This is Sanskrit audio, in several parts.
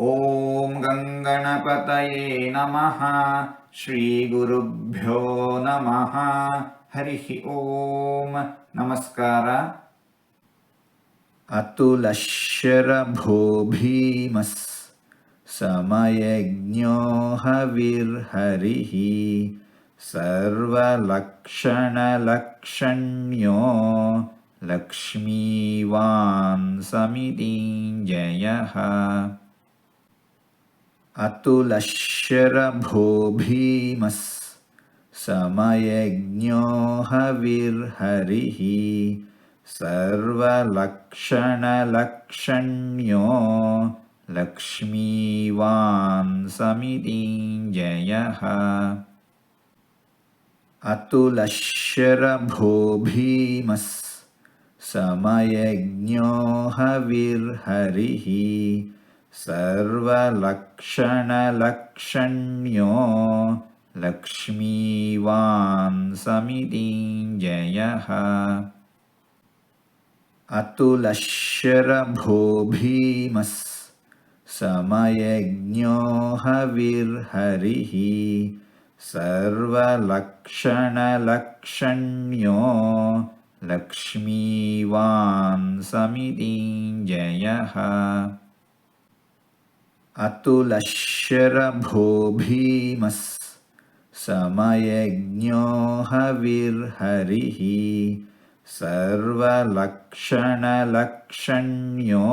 ॐ गङ्गणपतये नमः श्रीगुरुभ्यो नमः। हरिः ॐ नमस्कार। अतुलशरभो भीमस् समयज्ञो हविर्हरिः सर्वलक्षणलक्षण्यो लक्ष्मीवान् समितिञ्जयः अतुलश्यरभो भीमस् समयज्ञो हविर्हरिः सर्वलक्षणलक्षण्यो लक्ष्मीवान् समितिञ्जयः। अतुलश्यरभो भीमस् समयज्ञो हविर्हरिः सर्वलक्षणलक्षण्यो लक्ष्मीवान् समितिञ्जयः अतुलश्यरभो भीमस् समयज्ञो हविर्हरिः। सर्वलक्षणलक्षण्यो लक्ष्मीवान् समितिञ्जयः अतुलश्यरभो भीमस् समयज्ञो हविर्हरिः सर्वलक्षणलक्षण्यो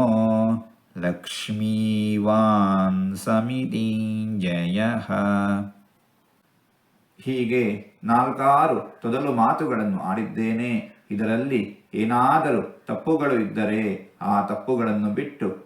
ಲಕ್ಷ್ಮೀವಾನ್ ಸಮಿತಿಂಜಯಃ ಹೀಗೆ ನಾಲ್ಕಾರು ತೊದಲು ಮಾತುಗಳನ್ನು ಆಡಿದ್ದೇನೆ ಇದರಲ್ಲಿ ಏನಾದರೂ ತಪ್ಪುಗಳು ಇದ್ದರೆ ಆ ತಪ್ಪುಗಳನ್ನು ಬಿಟ್ಟು